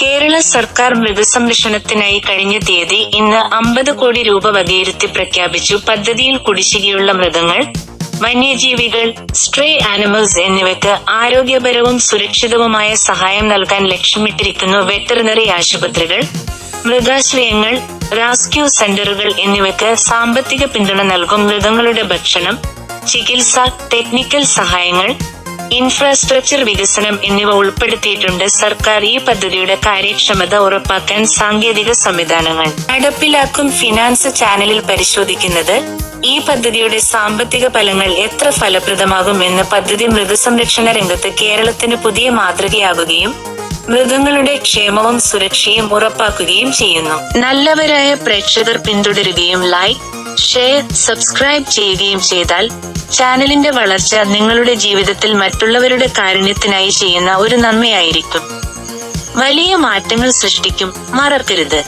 കേരള സർക്കാർ മൃഗസംരക്ഷണത്തിനായി കഴിഞ്ഞ തീയതി ഇന്ന് അമ്പത് കോടി രൂപ വകയിരുത്തി പ്രഖ്യാപിച്ചു പദ്ധതിയിൽ കുടിശ്ശികയുള്ള മൃഗങ്ങൾ വന്യജീവികൾ സ്ട്രേ ആനിമൽസ് എന്നിവയ്ക്ക് ആരോഗ്യപരവും സുരക്ഷിതവുമായ സഹായം നൽകാൻ ലക്ഷ്യമിട്ടിരിക്കുന്നു വെറ്ററിനറി ആശുപത്രികൾ മൃഗാശ്രയങ്ങൾ റാസ്ക്യൂ സെന്ററുകൾ എന്നിവയ്ക്ക് സാമ്പത്തിക പിന്തുണ നൽകും മൃഗങ്ങളുടെ ഭക്ഷണം ചികിത്സ ടെക്നിക്കൽ സഹായങ്ങൾ ഇൻഫ്രാസ്ട്രക്ചർ വികസനം എന്നിവ ഉൾപ്പെടുത്തിയിട്ടുണ്ട്. സർക്കാർ ഈ പദ്ധതിയുടെ കാര്യക്ഷമത ഉറപ്പാക്കാൻ സാങ്കേതിക സംവിധാനങ്ങൾ നടപ്പിലാക്കും ഫിനാൻസ് ചാനലിൽ പരിശോധിക്കുന്നത്. ഈ പദ്ധതിയുടെ സാമ്പത്തിക ഫലങ്ങൾ എത്ര ഫലപ്രദമാകും എന്ന പദ്ധതി മൃഗസംരക്ഷണ രംഗത്ത് കേരളത്തിന് പുതിയ മാതൃകയാകുകയും മൃഗങ്ങളുടെ ക്ഷേമവും സുരക്ഷയും ഉറപ്പാക്കുകയും ചെയ്യുന്നു. നല്ലവരായ പ്രേക്ഷകർ പിന്തുടരുകയും ലൈക്ക് ഷെയർ സബ്സ്ക്രൈബ് ചെയ്യുകയും ചെയ്താൽ ചാനലിന്റെ വളർച്ച നിങ്ങളുടെ ജീവിതത്തിൽ മറ്റുള്ളവരുടെ കാരുണ്യത്തിനായി ചെയ്യുന്ന ഒരു നന്മയായിരിക്കും. വലിയ മാറ്റങ്ങൾ സൃഷ്ടിക്കും. മറക്കരുത്.